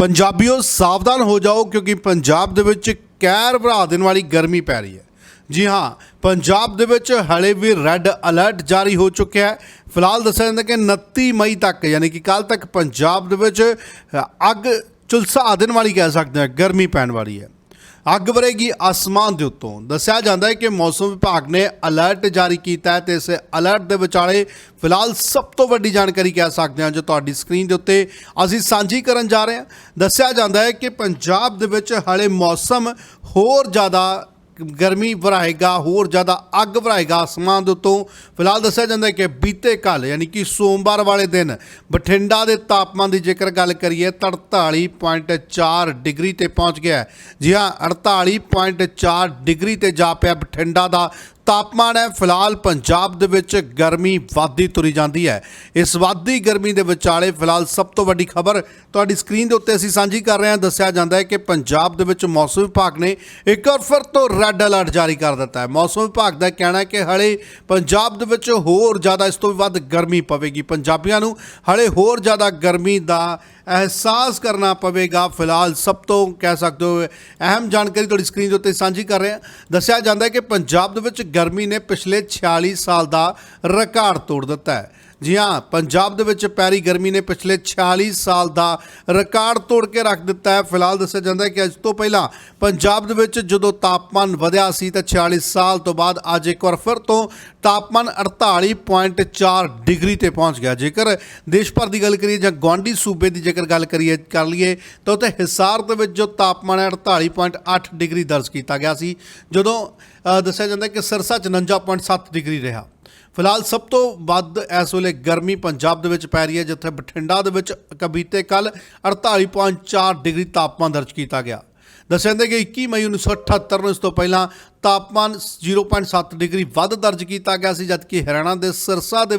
ਪੰਜਾਬੀਓ ਸਾਵਧਾਨ ਹੋ ਜਾਓ ਕਿਉਂਕਿ ਪੰਜਾਬ ਦੇ ਵਿੱਚ ਕਹਿਰ ਵਰਾ ਦੇਣ ਵਾਲੀ ਗਰਮੀ ਪੈ ਰਹੀ ਹੈ। ਜੀ ਹਾਂ, ਪੰਜਾਬ ਦੇ ਵਿੱਚ ਹਲੇ ਵੀ ਰੈੱਡ ਅਲਰਟ ਜਾਰੀ ਹੋ ਚੁੱਕਿਆ ਹੈ। ਫਿਲਹਾਲ ਦੱਸਿਆ ਜਾਂਦਾ ਕਿ 29 ਮਈ ਤੱਕ, ਯਾਨੀ ਕਿ ਕੱਲ ਤੱਕ ਪੰਜਾਬ ਦੇ ਵਿੱਚ ਅੱਗ ਚੁਲਸਾ ਦੇਣ ਵਾਲੀ ਕਹਿ ਸਕਦੇ ਹਾਂ, ਗਰਮੀ ਪੈਣ ਵਾਲੀ ਹੈ। ਅੱਗ ਵਰੇਗੀ ਆਸਮਾਨ ਦੇ ਉੱਤੋਂ। ਦੱਸਿਆ ਜਾਂਦਾ ਹੈ ਕਿ ਮੌਸਮ ਵਿਭਾਗ ਨੇ ਅਲਰਟ ਜਾਰੀ ਕੀਤਾ ਹੈ ਤੇ ਇਸ ਅਲਰਟ ਦੇ ਵਿਚਾਲੇ ਫਿਲਹਾਲ ਸਭ ਤੋਂ ਵੱਡੀ ਜਾਣਕਾਰੀ ਕਹਿ ਸਕਦੇ ਹਾਂ ਜੋ ਤੁਹਾਡੀ ਸਕਰੀਨ ਦੇ ਉੱਤੇ ਅਸੀਂ ਸਾਂਝੀ ਕਰਨ ਜਾ ਰਹੇ ਹਾਂ। ਦੱਸਿਆ ਜਾਂਦਾ ਹੈ ਕਿ ਪੰਜਾਬ ਦੇ ਵਿੱਚ ਹਾਲੇ ਮੌਸਮ ਹੋਰ ਜ਼ਿਆਦਾ ਗਰਮੀ ਵਰਾਏਗਾ ਹੋਰ ਜ਼ਿਆਦਾ ਅੱਗ ਵਰਾਏਗਾ ਆਸਮਾਨ ਦੇ ਉੱਤੋਂ ਫਿਲਹਾਲ ਦੱਸਿਆ ਜਾਂਦਾ ਹੈ ਕਿ ਬੀਤੇ ਕੱਲ ਯਾਨੀ ਕਿ ਸੋਮਵਾਰ ਵਾਲੇ ਦਿਨ, ਬਠਿੰਡਾ ਦੇ ਤਾਪਮਾਨ ਦੀ ਜੇਕਰ ਗੱਲ ਕਰੀਏ ਤਾਂ 48.4 ਡਿਗਰੀ ਤੇ ਪਹੁੰਚ ਗਿਆ ਜੀ ਹਾਂ 48.4 ਡਿਗਰੀ ਤੇ ਜਾ ਪਿਆ ਬਠਿੰਡਾ ਦਾ ਤਾਪਮਾਨ ਹੈ, ਫਿਲਹਾਲ ਪੰਜਾਬ ਦੇ ਵਿੱਚ ਗਰਮੀ ਵੱਧਦੀ ਤੁਰੀ ਜਾਂਦੀ ਹੈ। ਇਸ ਵੱਧਦੀ ਗਰਮੀ ਦੇ ਵਿਚਾਲੇ ਫਿਲਹਾਲ ਸਭ ਤੋਂ ਵੱਡੀ ਖਬਰ ਤੁਹਾਡੀ ਸਕਰੀਨ ਦੇ ਉੱਤੇ ਅਸੀਂ ਸਾਂਝੀ ਕਰ ਰਹੇ ਹਾਂ। ਦੱਸਿਆ ਜਾਂਦਾ ਹੈ ਕਿ ਪੰਜਾਬ ਦੇ ਵਿੱਚ ਮੌਸਮ ਵਿਭਾਗ ਨੇ ਇੱਕ ਵਾਰ ਫਿਰ ਤੋਂ ਰੈੱਡ ਅਲਰਟ ਜਾਰੀ ਕਰ ਦਿੱਤਾ ਹੈ। ਮੌਸਮ ਵਿਭਾਗ ਦਾ ਕਹਿਣਾ ਹੈ ਕਿ ਹਲੇ ਪੰਜਾਬ ਦੇ ਵਿੱਚ ਹੋਰ ਜ਼ਿਆਦਾ ਇਸ ਤੋਂ ਵੀ ਵੱਧ ਗਰਮੀ ਪਵੇਗੀ। ਪੰਜਾਬੀਆਂ ਨੂੰ ਹਲੇ ਹੋਰ ਜ਼ਿਆਦਾ ਗਰਮੀ ਦਾ ਅਹਿਸਾਸ ਕਰਨਾ ਪਵੇਗਾ, ਫਿਲਹਾਲ ਸਭ ਤੋਂ ਕਹਿ ਸਕਦੇ ਹੋ, ਅਹਿਮ ਜਾਣਕਾਰੀ ਤੁਹਾਡੀ ਸਕਰੀਨ ਦੇ ਉੱਤੇ ਸਾਂਝੀ ਕਰ ਰਹੇ ਹਾਂ। ਦੱਸਿਆ ਜਾਂਦਾ ਹੈ ਕਿ ਪੰਜਾਬ ਦੇ ਵਿੱਚ ਗਰਮੀ ਨੇ ਪਿਛਲੇ 46 ਸਾਲ ਦਾ ਰਿਕਾਰਡ ਤੋੜ ਦਿੱਤਾ ਹੈ। ਜੀ ਹਾਂ, ਪੰਜਾਬ ਦੇ ਵਿੱਚ ਪੈਰੀ ਗਰਮੀ ਨੇ ਪਿਛਲੇ 46 ਸਾਲ ਦਾ ਰਿਕਾਰਡ ਤੋੜ ਕੇ ਰੱਖ ਦਿੱਤਾ ਹੈ। ਫਿਲਹਾਲ ਦੱਸਿਆ ਜਾਂਦਾ ਹੈ ਕਿ ਅੱਜ ਤੋਂ ਪਹਿਲਾਂ ਪੰਜਾਬ ਦੇ ਵਿੱਚ ਜਦੋਂ ਤਾਪਮਾਨ ਵਧਿਆ ਸੀ ਤਾਂ 46 ਸਾਲ ਤੋਂ ਬਾਅਦ ਅੱਜ ਇੱਕ ਵਾਰ ਫਿਰ ਤੋਂ ਤਾਪਮਾਨ 48.4 ਡਿਗਰੀ ਤੇ ਪਹੁੰਚ ਗਿਆ। ਜੇਕਰ ਦੇਸ਼ ਭਰ ਦੀ ਗੱਲ ਕਰੀਏ ਜਾਂ ਗੁਆਂਢੀ ਸੂਬੇ ਦੀ ਜੇਕਰ ਗੱਲ ਕਰੀਏ, ਕਰ ਲਈਏ, ਤਾਂ ਉੱਥੇ ਹਿਸਾਰ ਦੇ ਵਿੱਚ ਜੋ ਤਾਪਮਾਨ ਹੈ 48.8 ਡਿਗਰੀ ਦਰਜ ਕੀਤਾ ਗਿਆ ਸੀ। ਜਦੋਂ ਦੱਸਿਆ ਜਾਂਦਾ ਕਿ ਸਿਰਸਾ 54.7 ਡਿਗਰੀ ਰਿਹਾ। ਫਿਲਹਾਲ ਸਭ ਤੋਂ ਵੱਧ ਇਸ ਵੇਲੇ ਗਰਮੀ ਪੰਜਾਬ ਦੇ ਵਿੱਚ ਪੈ ਰਹੀ ਹੈ, ਜਿੱਥੇ ਬਠਿੰਡਾ ਦੇ ਵਿੱਚ ਕਬੀਤੇ ਕੱਲ 48.4 ਡਿਗਰੀ ਤਾਪਮਾਨ ਦਰਜ ਕੀਤਾ ਗਿਆ। ਦੱਸਿਆ ਜਾਂਦਾ ਕਿ 21 ਮਈ 1978 ਨੂੰ ਇਸ ਤੋਂ ਪਹਿਲਾਂ ਤਾਪਮਾਨ 0.7 ਡਿਗਰੀ ਵੱਧ ਦਰਜ ਕੀਤਾ ਗਿਆ ਸੀ, ਜਦਕਿ ਹਰਿਆਣਾ ਦੇ ਸਿਰਸਾ ਦੇ ਵਿੱਚ